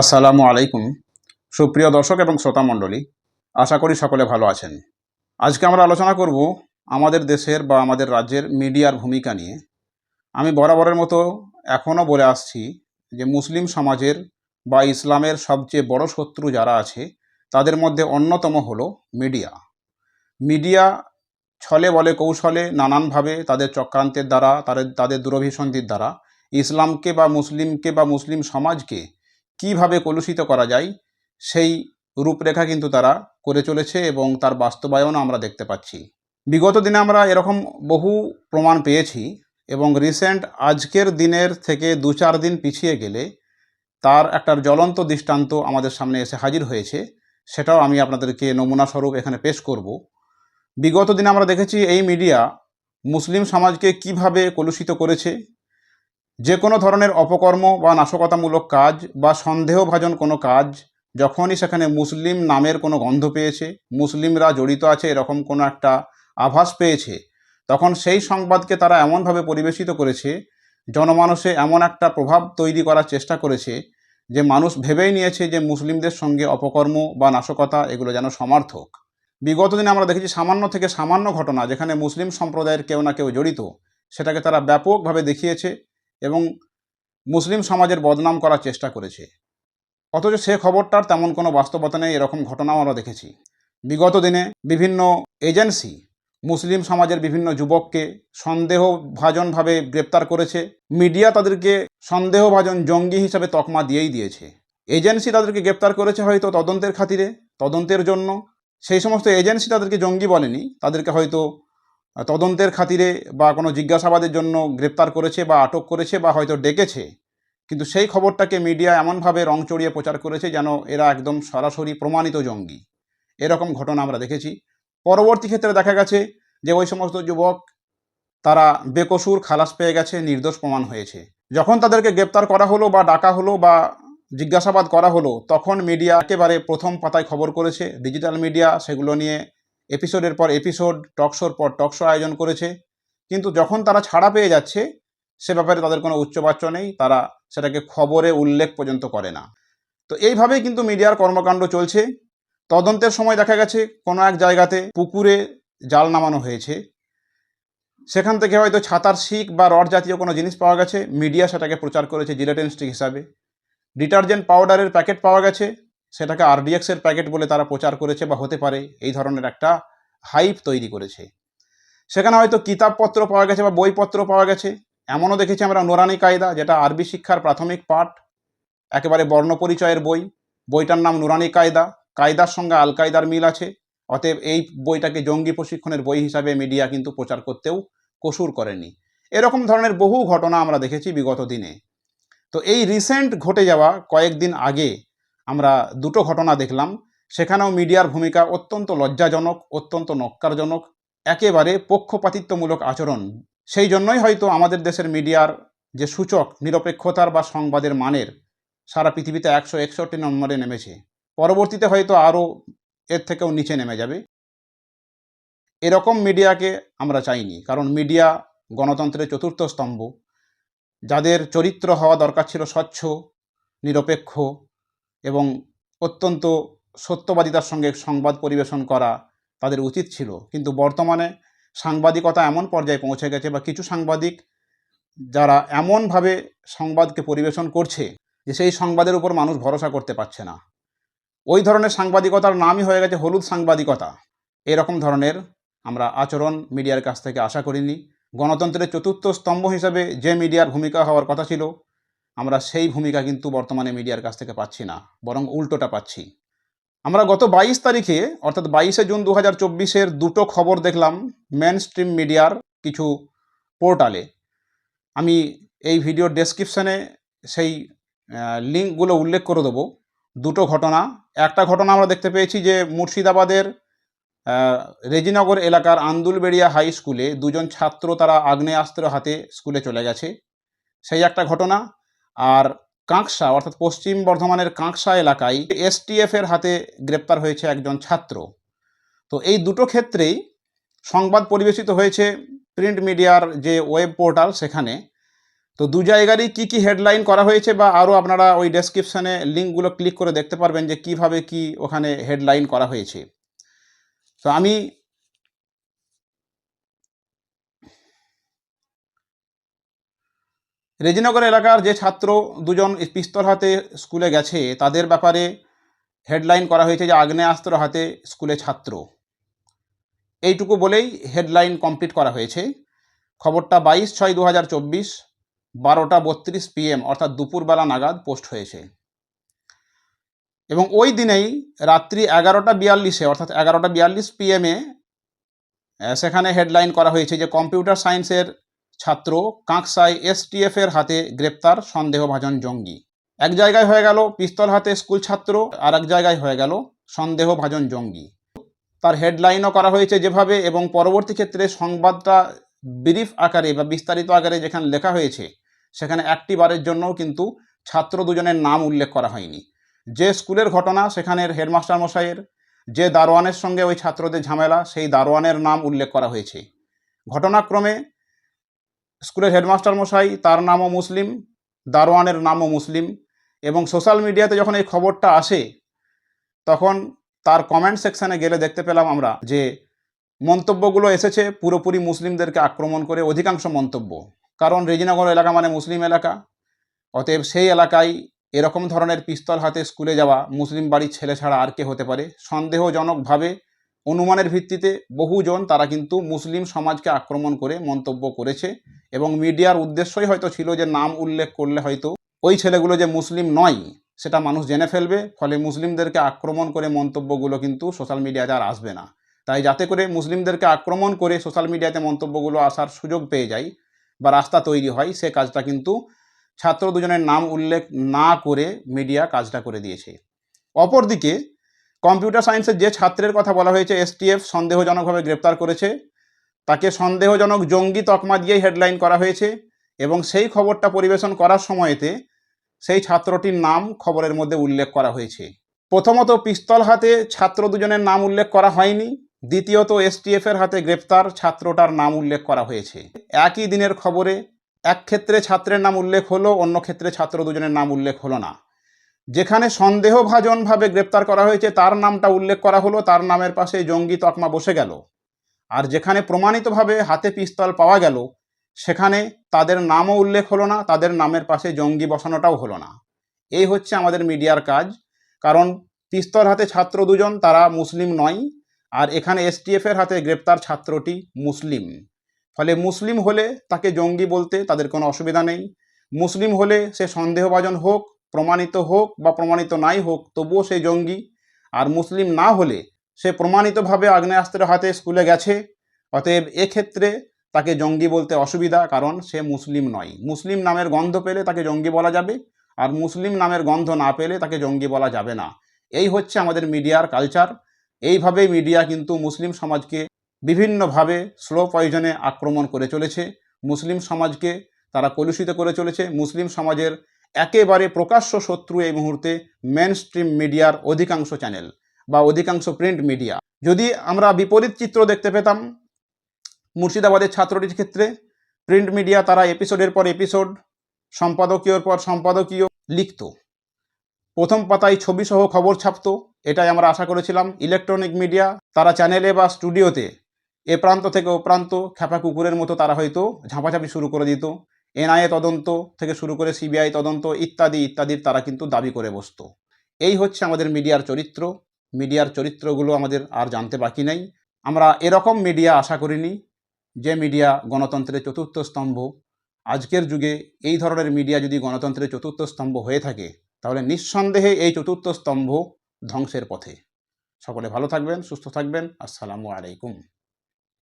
আসসালামু আলাইকুম, সুপ্রিয় দর্শক এবং শ্রোতা মণ্ডলী। আশা করি সকলে ভালো আছেন। আজকে আমরা আলোচনা করব আমাদের দেশের বা আমাদের রাজ্যের মিডিয়ার ভূমিকা নিয়ে। আমি বরাবরের মতো এখনও বলে আসছি যে মুসলিম সমাজের বা ইসলামের সবচেয়ে বড় শত্রু যারা আছে, তাদের মধ্যে অন্যতম হলো মিডিয়া। মিডিয়া ছলে বলে কৌশলে নানানভাবে তাদের চক্রান্তের দ্বারা, তাদের তাদের দুরভিসন্ধির দ্বারা ইসলামকে বা মুসলিমকে বা মুসলিম সমাজকে কীভাবে কলুষিত করা যায়, সেই রূপরেখা কিন্তু তারা করে চলেছে এবং তার বাস্তবায়নও আমরা দেখতে পাচ্ছি। বিগত দিনে আমরা এরকম বহু প্রমাণ পেয়েছি এবং রিসেন্ট আজকের দিনের থেকে দু চার দিন পিছিয়ে গেলে তার একটা জ্বলন্ত দৃষ্টান্ত আমাদের সামনে এসে হাজির হয়েছে, সেটাও আমি আপনাদেরকে নমুনা স্বরূপ এখানে পেশ করব। বিগত দিনে আমরা দেখেছি এই মিডিয়া মুসলিম সমাজকে কীভাবে কলুষিত করেছে যে কোনো ধরনের অপকর্ম বা নাশকতামূলক কাজ বা সন্দেহভাজন কোনো কাজ, যখনই সেখানে মুসলিম নামের কোনো গন্ধ পেয়েছে, মুসলিমরা জড়িত আছে এরকম কোনো একটা আভাস পেয়েছে, তখন সেই সংবাদকে তারা এমনভাবে পরিবেশিত করেছে, জনমানসে এমন একটা প্রভাব তৈরি করার চেষ্টা করেছে যে মানুষ ভেবেই নিয়েছে যে মুসলিমদের সঙ্গে অপকর্ম বা নাশকতা এগুলো যেন সমার্থক। বিগত দিনে আমরা দেখেছি সামান্য থেকে সামান্য ঘটনা যেখানে মুসলিম সম্প্রদায়ের কেউ না কেউ জড়িত, সেটাকে তারা ব্যাপকভাবে দেখিয়েছে এবং মুসলিম সমাজের বদনাম করার চেষ্টা করেছে। অথচ সে খবরটার তেমন কোনো বাস্তবতা নেই, এরকম ঘটনাও আমরা দেখেছি। বিগত দিনে বিভিন্ন এজেন্সি মুসলিম সমাজের বিভিন্ন যুবককে সন্দেহভাজনভাবে গ্রেপ্তার করেছে। মিডিয়া তাদেরকে সন্দেহভাজন জঙ্গি হিসাবে তকমা দিয়েই দিয়েছে। এজেন্সি তাদেরকে গ্রেপ্তার করেছে হয়তো তদন্তের খাতিরে, তদন্তের জন্য। সেই সমস্ত এজেন্সি তাদেরকে জঙ্গি বলেনি, তাদেরকে হয়তো তদন্তের খাতিরে বা কোনো জিজ্ঞাসাবাদের জন্য গ্রেপ্তার করেছে বা আটক করেছে বা হয়তো ডেকেছে, কিন্তু সেই খবরটাকে মিডিয়া এমনভাবে রং চড়িয়ে প্রচার করেছে যেন এরা একদম সরাসরি প্রমাণিত জঙ্গি। এরকম ঘটনা আমরা দেখেছি। পরবর্তী ক্ষেত্রে দেখা গেছে যে ওই সমস্ত যুবক, তারা বেকসুর খালাস পেয়ে গেছে, নির্দোষ প্রমাণ হয়েছে। যখন তাদেরকে গ্রেপ্তার করা হলো বা ডাকা হলো বা জিজ্ঞাসাবাদ করা হলো, তখন মিডিয়া একেবারে প্রথম পাতায় খবর করেছে। ডিজিটাল মিডিয়া সেগুলো নিয়ে এপিসোডের পর এপিসোড টকশোর পর টকশো আয়োজন করেছে। কিন্তু যখন তারা ছাড়া পেয়ে যাচ্ছে, সে ব্যাপারে তাদের কোনো উচ্চবাচ্য নেই, তারা সেটাকে খবরে উল্লেখ পর্যন্ত করে না। তো এইভাবেই কিন্তু মিডিয়ার কর্মকাণ্ড চলছে। তদন্তের সময় দেখা গেছে, কোনো এক জায়গাতে পুকুরে জাল নামানো হয়েছে। সেখান থেকে হয়তো ছাতার শিক বা রড জাতীয় কোনো জিনিস পাওয়া গেছে। মিডিয়া সেটাকে প্রচার করেছে জিলেটিন স্টিক হিসাবে। ডিটারজেন্ট পাউডারের প্যাকেট পাওয়া গেছে। সেটাকে আরডিএক্সের প্যাকেট বলে তারা প্রচার করেছে বা হতে পারে, এই ধরনের একটা হাইপ তৈরি করেছে। সেখানে হয়তো কিতাবপত্র পাওয়া গেছে বা বইপত্র পাওয়া গেছে। এমনও দেখেছি আমরা নোরানি কায়দা, যেটা আরবি শিক্ষার প্রাথমিক পাঠ, একেবারে বর্ণপরিচয়ের বই। বইটার নাম নুরানি কায়দা। কায়দার সঙ্গে আল কায়দার মিল আছে। অতএব এই বইটাকে জঙ্গি প্রশিক্ষণের বই হিসাবে মিডিয়া কিন্তু প্রচার করতেও কসুর করেনি। এরকম ধরনের বহু ঘটনা আমরা দেখেছি বিগত দিনে। তো এই রিসেন্ট ঘটে যাওয়া কয়েকদিন আগে আমরা দুটো ঘটনা দেখলাম। সেখানেও মিডিয়ার ভূমিকা অত্যন্ত লজ্জাজনক, অত্যন্ত নক্কারজনক একেবারে পক্ষপাতিত্বমূলক আচরণ। সেই জন্যই হয়তো আমাদের দেশের মিডিয়ার যে সূচক, নিরপেক্ষতার বা সংবাদের মানের, সারা পৃথিবীতে একশো একষট্টি নম্বরে নেমেছে। পরবর্তীতে হয়তো আরও এর থেকেও নিচে নেমে যাবে। এরকম মিডিয়াকে আমরা চাইনি, কারণ মিডিয়া গণতন্ত্রের চতুর্থ স্তম্ভ। যাদের চরিত্র হওয়া দরকার ছিল স্বচ্ছ, নিরপেক্ষ এবং অত্যন্ত সত্যবাদিতার সঙ্গে সংবাদ পরিবেশন করা তাদের উচিত ছিল। কিন্তু বর্তমানে সাংবাদিকতা এমন পর্যায়ে পৌঁছে গেছে বা কিছু সাংবাদিক যারা এমনভাবে সংবাদকে পরিবেশন করছে যে সেই সংবাদের উপর মানুষ ভরসা করতে পারছে না। ওই ধরনের সাংবাদিকতার নামই হয়ে গেছে হলুদ সাংবাদিকতা। এরকম ধরনের আমরা আচরণ মিডিয়ার কাছ থেকে আশা করিনি। গণতন্ত্রের চতুর্থ স্তম্ভ হিসাবে যে মিডিয়ার ভূমিকা হওয়ার কথা ছিল আমরা সেই ভূমিকা কিন্তু বর্তমানে মিডিয়ার কাছ থেকে পাচ্ছি না, বরং উল্টোটা পাচ্ছি। আমরা গত বাইশ তারিখে, অর্থাৎ বাইশে জুন দু হাজার চব্বিশের দুটো খবর দেখলাম মেন স্ট্রিম মিডিয়ার কিছু পোর্টালে। আমি এই ভিডিও ডেসক্রিপশানে সেই লিঙ্কগুলো উল্লেখ করে দেবো। দুটো ঘটনা, একটা ঘটনা আমরা দেখতে পেয়েছি যে মুর্শিদাবাদের রেজিনগর এলাকার আন্দুলবেড়িয়া হাই স্কুলে দুজন ছাত্র তারা আগ্নেয়াস্ত্র হাতে স্কুলে চলে গেছে। সেই একটা ঘটনা আর কাঁকসা, অর্থাৎ পশ্চিম বর্ধমানের কাঁকসা এলাকায় এসটিএফ এর হাতে গ্রেপ্তার হয়েছে একজন ছাত্র। তো এই দুটো ক্ষেত্রেই সংবাদ পরিবেশিত হয়েছে প্রিন্ট মিডিয়ার যে ওয়েব পোর্টাল সেখানে। তো দু জায়গারই কী কী হেডলাইন করা হয়েছে বা আরও আপনারা ওই ডেসক্রিপশানে লিঙ্কগুলো ক্লিক করে দেখতে পারবেন যে কীভাবে কি ওখানে হেডলাইন করা হয়েছে। তো আমি রেজিনগর এলাকার যে ছাত্র দুজন পিস্তল হাতে স্কুলে গেছে, তাদের ব্যাপারে হেডলাইন করা হয়েছে যে আগ্নেয়াস্ত্র হাতে স্কুলে ছাত্র। এইটুকু বলেই হেডলাইন কমপ্লিট করা হয়েছে। খবরটা বাইশ ছয় দু হাজার চব্বিশ, বারোটা বত্রিশ পিএম, অর্থাৎ দুপুরবেলা নাগাদ পোস্ট হয়েছে। এবং ওই দিনেই রাত্রি এগারোটা বিয়াল্লিশে, অর্থাৎ এগারোটা বিয়াল্লিশ পিএমে সেখানে হেডলাইন করা হয়েছে যে কম্পিউটার সায়েন্সের ছাত্র কাঁকসাই এসটিএফ এর হাতে গ্রেপ্তার সন্দেহভাজন জঙ্গি। এক জায়গায় হয়ে গেল পিস্তল হাতে স্কুল ছাত্র আর এক জায়গায় হয়ে গেল সন্দেহভাজন জঙ্গি। তার হেডলাইনও করা হয়েছে যেভাবে এবং পরবর্তী ক্ষেত্রে সংবাদটা ব্রিফ আকারে বা বিস্তারিত আকারে যেখানে লেখা হয়েছে, সেখানে একটি বারের জন্যও কিন্তু ছাত্র দুজনের নাম উল্লেখ করা হয়নি। যে স্কুলের ঘটনা, সেখানের হেডমাস্টার মশাইয়ের, যে দারোয়ানের সঙ্গে ওই ছাত্রদের ঝামেলা, সেই দারোয়ানের নাম উল্লেখ করা হয়েছে। ঘটনাক্রমে স্কুলের হেডমাস্টার মশাই, তার নামও মুসলিম, দারোয়ানের নামও মুসলিম এবং সোশ্যাল মিডিয়াতে যখন এই খবরটা আসে, তখন তার কমেন্ট সেকশানে গেলে দেখতে পেলাম আমরা যে মন্তব্যগুলো এসেছে পুরোপুরি মুসলিমদেরকে আক্রমণ করে অধিকাংশ মন্তব্য। কারণ রেজিনগর এলাকা মানে মুসলিম এলাকা, অতএব সেই এলাকায় এরকম ধরনের পিস্তল হাতে স্কুলে যাওয়া মুসলিম বাড়ির ছেলে ছাড়া আর কে হতে পারে? সন্দেহজনকভাবে অনুমানের ভিত্তিতে বহুজন তারা কিন্তু মুসলিম সমাজকে আক্রমণ করে মন্তব্য করেছে এবং মিডিয়ার উদ্দেশ্যই হয়তো ছিল যে নাম উল্লেখ করলে হয়তো ওই ছেলেগুলো যে মুসলিম নয়, সেটা মানুষ জেনে ফেলবে। ফলে মুসলিমদেরকে আক্রমণ করে মন্তব্যগুলো কিন্তু সোশ্যাল মিডিয়াতে আর আসবে না। তাই যাতে করে মুসলিমদেরকে আক্রমণ করে সোশ্যাল মিডিয়াতে মন্তব্যগুলো আসার সুযোগ পেয়ে যায় বা রাস্তা তৈরি হয়, সে কাজটা কিন্তু ছাত্র দুজনের নাম উল্লেখ না করে মিডিয়া কাজটা করে দিয়েছে। অপরদিকে কম্পিউটার সায়েন্সের যে ছাত্রের কথা বলা হয়েছে এসটিএফ সন্দেহজনকভাবে গ্রেপ্তার করেছে। তাকে সন্দেহজনক জঙ্গি তকমা দিয়েই হেডলাইন করা হয়েছে এবং সেই খবরটা পরিবেশন করার সময়তে সেই ছাত্রটির নাম খবরের মধ্যে উল্লেখ করা হয়েছে। প্রথমত, পিস্তল হাতে ছাত্র দুজনের নাম উল্লেখ করা হয়নি। দ্বিতীয়ত এসটিএফ এর হাতে গ্রেপ্তার ছাত্রটার নাম উল্লেখ করা হয়েছে। একই দিনের খবরে এক ক্ষেত্রে ছাত্রের নাম উল্লেখ হলো, অন্য ক্ষেত্রে ছাত্র দুজনের নাম উল্লেখ হলো না। যেখানে সন্দেহভাজনভাবে গ্রেপ্তার করা হয়েছে, তার নামটা উল্লেখ করা হলো, তার নামের পাশে জঙ্গি তকমা বসে গেল। আর যেখানে প্রমাণিতভাবে হাতে পিস্তল পাওয়া গেল, সেখানে তাদের নামও উল্লেখ হলো না, তাদের নামের পাশে জঙ্গি বসানোটাও হলো না। এই হচ্ছে আমাদের মিডিয়ার কাজ, কারণ পিস্তল হাতে ছাত্র দুজন, তারা মুসলিম নয়, আর এখানে এসটিএফ এর হাতে গ্রেপ্তার ছাত্রটি মুসলিম। ফলে মুসলিম হলে তাকে জঙ্গি বলতে তাদের কোনো অসুবিধা নেই, মুসলিম হলে সে সন্দেহভাজন হোক প্রমাণিত হোক বা প্রমাণিত নাই হোক, তবুও সে জঙ্গি। আর মুসলিম না হলে সে প্রমাণিতভাবে আগ্নেয়াস্ত্রের হাতে স্কুলে গেছে। অতএব এক্ষেত্রে তাকে জঙ্গি বলতে অসুবিধা, কারণ সে মুসলিম নয়। মুসলিম নামের গন্ধ পেলে তাকে জঙ্গি বলা যাবে, আর মুসলিম নামের গন্ধ না পেলে তাকে জঙ্গি বলা যাবে না। এই হচ্ছে আমাদের মিডিয়ার কালচার। এইভাবেই মিডিয়া কিন্তু মুসলিম সমাজকে বিভিন্নভাবে স্লো পয়জনে আক্রমণ করে চলেছে। মুসলিম সমাজকে তারা কলুষিত করে চলেছে। মুসলিম সমাজের একেবারে প্রকাশ্য শত্রু এই মুহূর্তে মেন স্ট্রিম মিডিয়ার অধিকাংশ চ্যানেল বা অধিকাংশ প্রিন্ট মিডিয়া যদি আমরা বিপরীত চিত্র দেখতে পেতাম, মুর্শিদাবাদের ছাত্রটির ক্ষেত্রে প্রিন্ট মিডিয়া তারা এপিসোডের পর এপিসোড সম্পাদকীয়র পর সম্পাদকীয় লিখত। প্রথম পাতায় ছবিসহ খবর ছাপতো, এটাই আমরা আশা করেছিলাম। ইলেকট্রনিক মিডিয়া তারা চ্যানেলে বা স্টুডিওতে এ প্রান্ত থেকে ও প্রান্ত খ্যাপা কুকুরের মতো তারা হয়তো ঝাঁপাঝাঁপি শুরু করে দিত। এনআইএ তদন্ত থেকে শুরু করে সিবিআই তদন্ত ইত্যাদি, ইত্যাদির তারা কিন্তু দাবি করে বসত। এই হচ্ছে আমাদের মিডিয়ার চরিত্র। মিডিয়ার চরিত্রগুলো আমাদের আর জানতে বাকি নেই। আমরা এরকম মিডিয়া আশা করিনি যে মিডিয়া গণতন্ত্রের চতুর্থ স্তম্ভ। আজকের যুগে এই ধরনের মিডিয়া যদি গণতন্ত্রের চতুর্থ স্তম্ভ হয়ে থাকে, তাহলে নিঃসন্দেহে এই চতুর্থ স্তম্ভ ধ্বংসের পথে। সকলে ভালো থাকবেন, সুস্থ থাকবেন। আসসালামু আলাইকুম।